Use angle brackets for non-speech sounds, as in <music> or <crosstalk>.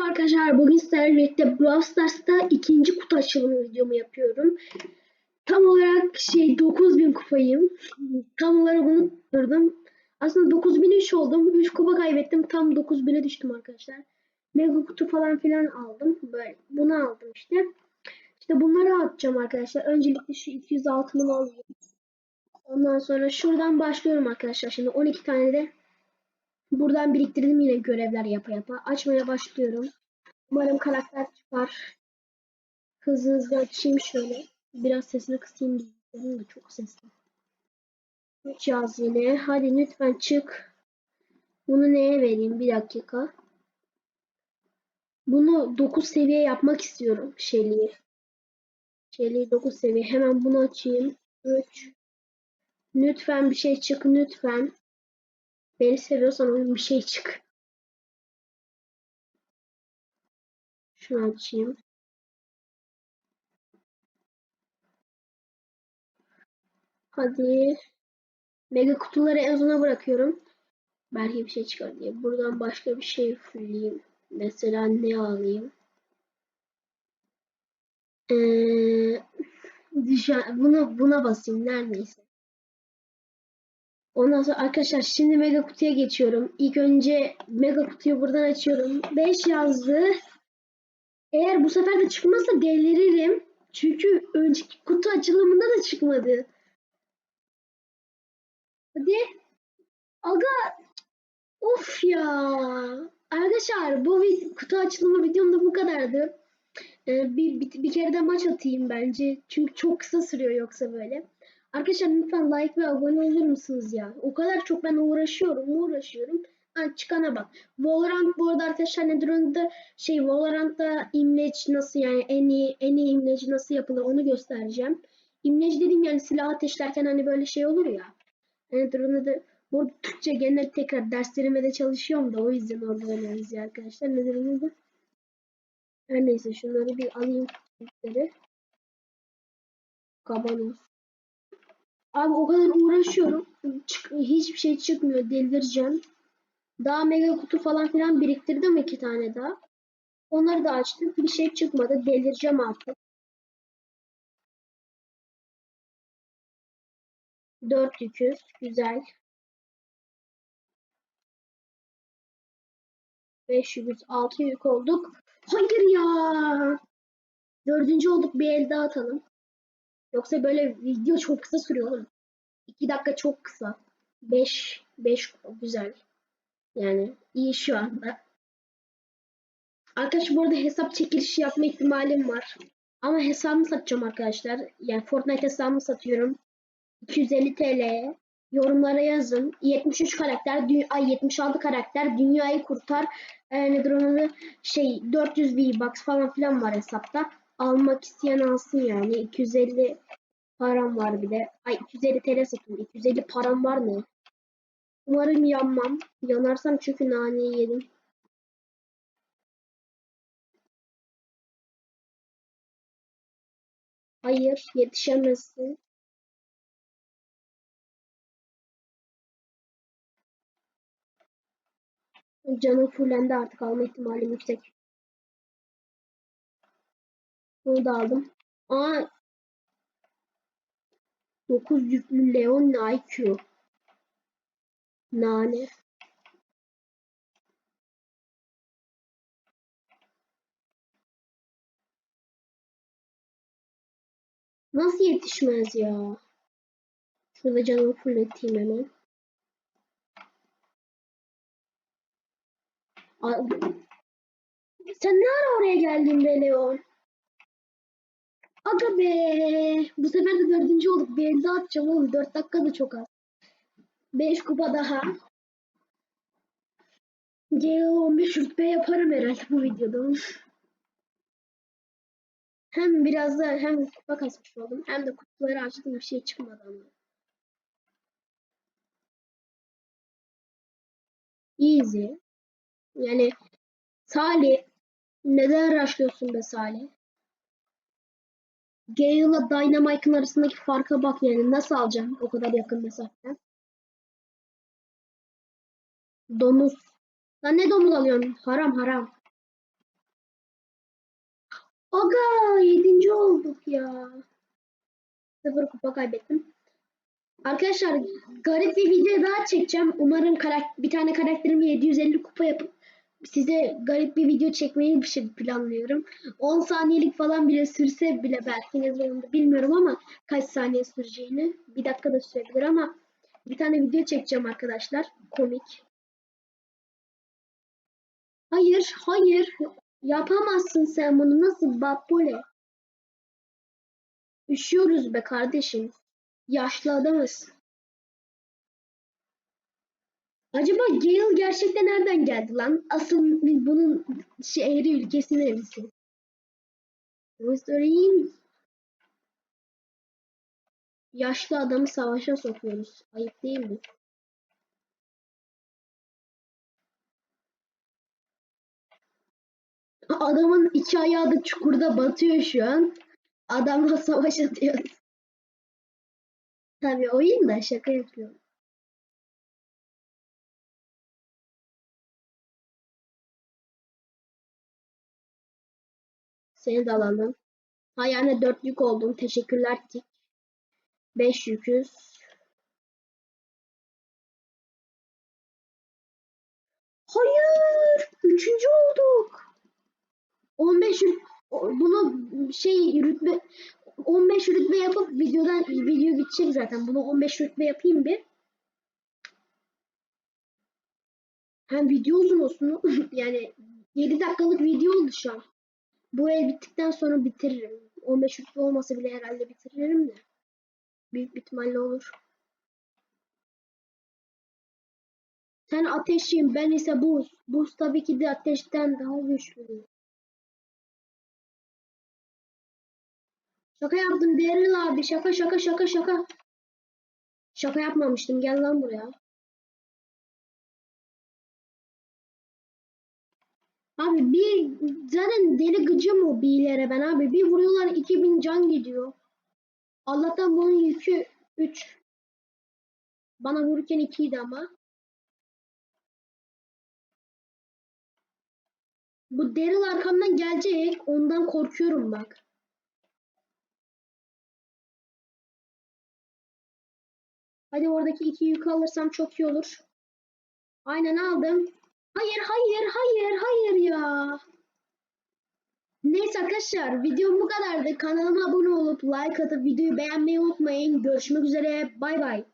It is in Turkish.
Merhaba arkadaşlar. Bugün sizlerle birlikte Brawl Stars'ta ikinci kutu açılımı videomu yapıyorum. Tam olarak şey 9000 kupayım. Tam olarak onu tutturdum. Aslında 9003 oldum. 3 kupa kaybettim. Tam 9000'e düştüm arkadaşlar. Mega kutu falan filan aldım. Böyle bunu aldım işte. İşte bunları atacağım arkadaşlar. Öncelikle şu 206'nı alayım. Ondan sonra şuradan başlıyorum arkadaşlar. Şimdi 12 tane de Buradan biriktirdim yine görevler yapa yapa. Açmaya başlıyorum. Umarım karakter çıkar. Hızlı hızlı açayım şöyle. Biraz sesini kısayım bilgisayarın da çok sesli. 3 yaz yine. Hadi lütfen çık. Bunu neye vereyim? Bir dakika. Bunu 9 seviye yapmak istiyorum. Shelly'i. Shelly'i 9 seviye. Hemen bunu açayım. 3. Lütfen bir şey çık lütfen. Beni seviyorsan oyun bir şey çık. Şunu açayım. Hadi. Mega kutuları en sona bırakıyorum. Belki bir şey çıkar diye. Buradan başka bir şey fulleyeyim. Mesela ne alayım? Ee, bunu buna basayım neredeyse. Ondan sonra arkadaşlar şimdi mega kutuya geçiyorum. İlk önce mega kutuyu buradan açıyorum. 5 yazdı. Eğer bu sefer de çıkmazsa deliririm. Çünkü önceki kutu açılımında da çıkmadı. Hadi. Aga. Of ya. Arkadaşlar bu kutu açılımı videomda bu kadardı. Ee, bir, bir, bir kere de maç atayım bence. Çünkü çok kısa sürüyor yoksa böyle. Arkadaşlar lütfen like ve abone olur musunuz ya? O kadar çok ben uğraşıyorum, uğraşıyorum. Ha, çıkana bak. Valorant bu arada arkadaşlar nedir onu da şey Valorant'ta imleci nasıl yani en iyi en iyi imleci nasıl yapılır onu göstereceğim. İmleci dediğim yani silah ateşlerken hani böyle şey olur ya. Nedir onu da bu arada Türkçe genel tekrar derslerime de çalışıyorum da o yüzden orada öyle ya arkadaşlar. Nedir onu da? Her neyse şunları bir alayım. Kabanos. Abi o kadar uğraşıyorum. Çık, hiçbir şey çıkmıyor. Delireceğim. Daha mega kutu falan filan biriktirdim iki tane daha. Onları da açtım. Bir şey çıkmadı. Delireceğim artık. 4 yüküz. Güzel. 5 yüküz. 6 yük olduk. Hayır ya. Dördüncü olduk. Bir el daha atalım. Yoksa böyle video çok kısa sürüyor oğlum. 2 dakika çok kısa. 5 5 güzel. Yani iyi şu anda. Arkadaşlar bu arada hesap çekilişi yapma ihtimalim var. Ama hesabımı satacağım arkadaşlar. Yani Fortnite hesabımı satıyorum. 250 TL. Yorumlara yazın. 73 karakter, ay 76 karakter, dünyayı kurtar. E, nedir onun şey 400 V-Bucks falan filan var hesapta almak isteyen alsın yani. 250 param var bir de. Ay 250 TL satın. 250 param var mı? Umarım yanmam. Yanarsam çünkü naneyi yedim. Hayır yetişemezsin. Canım fullendi artık alma ihtimalim yüksek. Bunu da aldım. Aa 9 yüklü Leon IQ. Nane. Nasıl yetişmez ya? Şurada canımı fulleteyim hemen. Sen ne ara oraya geldin be Leon? Aga be. Bu sefer de dördüncü olduk. Bir elde atacağım oğlum. Dört dakika da çok az. Beş kupa daha. G15 rütbe yaparım herhalde bu videoda. Hem biraz da hem kupa kasmış oldum hem de kutuları açtım bir şey çıkmadı ama. Easy. Yani Salih neden rushlıyorsun be Salih? Gale'la Dynamite'ın arasındaki farka bak yani. Nasıl alacağım o kadar yakın mesafeden? Domuz. Sen ne domuz alıyorsun? Haram haram. Aga yedinci olduk ya. Sıfır kupa kaybettim. Arkadaşlar garip bir video daha çekeceğim. Umarım bir tane karakterimi 750 kupa yapıp size garip bir video çekmeyi bir şey planlıyorum. 10 saniyelik falan bile sürse bile belki ne zamanında bilmiyorum ama kaç saniye süreceğini. Bir dakika da sürebilir ama bir tane video çekeceğim arkadaşlar. Komik. Hayır, hayır. Yapamazsın sen bunu. Nasıl Bappole? Üşüyoruz be kardeşim. Yaşlı adamız. Acaba Gale gerçekten nereden geldi lan? Asıl bunun şehri ülkesi neresi? Göstereyim. Yaşlı adamı savaşa sokuyoruz. Ayıp değil mi? Adamın iki ayağı da çukurda batıyor şu an. Adamla savaş atıyoruz. Tabii oyun da şaka yapıyorum. Seni de alalım. Ha yani dörtlük oldum. Teşekkürler Tik. Beş yüküz. Hayır. Üçüncü olduk. 15 rüt- bunu şey rütbe 15 rütbe yapıp videodan video bitecek zaten. Bunu 15 rütbe yapayım bir. Hem video uzun olsun. <laughs> yani 7 dakikalık video oldu şu an. Bu el bittikten sonra bitiririm. 15 rütbe olmasa bile herhalde bitiririm de. Büyük bir ihtimalle olur. Sen ateşim, ben ise buz. Buz tabii ki de ateşten daha güçlü. Şaka yaptım Daryl abi. Şaka şaka şaka şaka. Şaka yapmamıştım. Gel lan buraya. Abi bir zaten deli gıcım o bilere ben abi. Bir vuruyorlar 2000 can gidiyor. Allah'tan bunun yükü 3. Bana vururken 2 idi ama. Bu Daryl arkamdan gelecek. Ondan korkuyorum bak. Hadi oradaki iki yükü alırsam çok iyi olur. Aynen aldım. Hayır, hayır, hayır, hayır ya. Neyse arkadaşlar videom bu kadardı. Kanalıma abone olup like atıp videoyu beğenmeyi unutmayın. Görüşmek üzere. Bay bay.